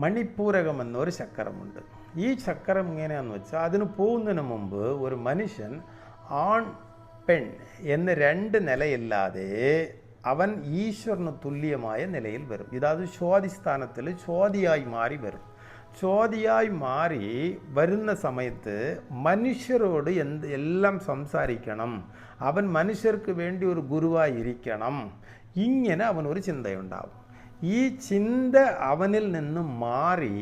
മണിപ്പൂരകം എന്നൊരു ചക്രമുണ്ട്. ഈ ചക്രം എങ്ങനെയാണെന്ന് വെച്ചാൽ അതിന് പോകുന്നതിന് മുമ്പ് ഒരു മനുഷ്യൻ ആൺ പെൺ എന്ന് രണ്ട് നിലയില്ലാതെ അവൻ ഈശ്വരന് തുല്യമായ നിലയിൽ വരും. ഇതാത് സ്വാധിസ്ഥാനത്തിൽ ചോതിയായി മാറി വരും. ചോദ്യയായി മാറി വരുന്ന സമയത്ത് മനുഷ്യരോട് എന്ത് എല്ലാം സംസാരിക്കണം. അവൻ മനുഷ്യർക്ക് വേണ്ടി ഒരു ഗുരുവായിരിക്കണം ഇങ്ങനെ അവനൊരു ചിന്തയുണ്ടാവും. ഈ ചിന്ത അവനിൽ നിന്ന് മാറി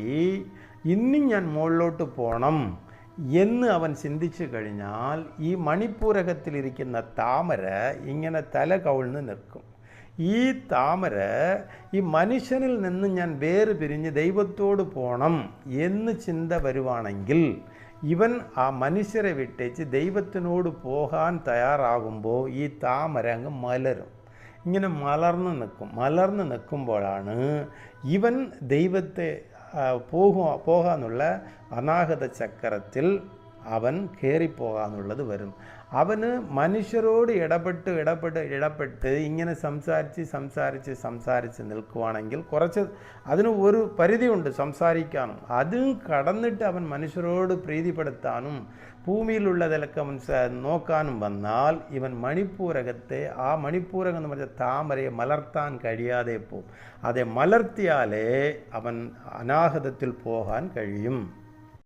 ഇന്നും ഞാൻ മുകളിലോട്ട് പോകണം എന്ന് അവൻ ചിന്തിച്ചു കഴിഞ്ഞാൽ ഈ മണിപ്പൂരകത്തിലിരിക്കുന്ന താമര ഇങ്ങനെ തല കവിഴ്ന്ന് നിൽക്കും. ഈ താമര ഈ മനുഷ്യനിൽ നിന്ന് ഞാൻ വേறு പിരിഞ്ഞ് ദൈവത്തോട് പോകണം എന്ന് ചിന്ത വരുവാണെങ്കിൽ ഇവൻ ആ മനുഷ്യരെ വിട്ടേച്ച് ദൈവത്തിനോട് പോകാൻ തയ്യാറാകുമ്പോൾ ഈ താമര അങ്ങ് മലരും. ഇങ്ങനെ മലർന്ന് നിൽക്കും മലർന്ന് നിൽക്കുമ്പോഴാണ് ഇവൻ ദൈവത്തെ ആ, പോകുക പോകാന്നുള്ള അനാഹത ചക്രത്തിൽ അവൻ കയറിപ്പോകാന്നുള്ളത് വരും. അവന് മനുഷ്യരോട് ഇടപെട്ട് ഇടപെട്ട് ഇടപെട്ട് ഇങ്ങനെ സംസാരിച്ച് സംസാരിച്ച് സംസാരിച്ച് നിൽക്കുവാണെങ്കിൽ കുറച്ച് അതിന് ഒരു പരിധിയുണ്ട് സംസാരിക്കാനും. അതും കടന്നിട്ട് അവൻ മനുഷ്യരോട് പ്രീതിപ്പെടുത്താനും ഭൂമിയിലുള്ളതിലൊക്കെ അവൻ നോക്കാനും വന്നാൽ ഇവൻ മണിപ്പൂരകത്തെ ആ മണിപ്പൂരകം എന്ന് പറഞ്ഞ താമരയെ മലർത്താൻ കഴിയാതെ പോകും അതെ മലർത്തിയാലേ അവൻ അനാഹതത്തിൽ പോകാൻ കഴിയും.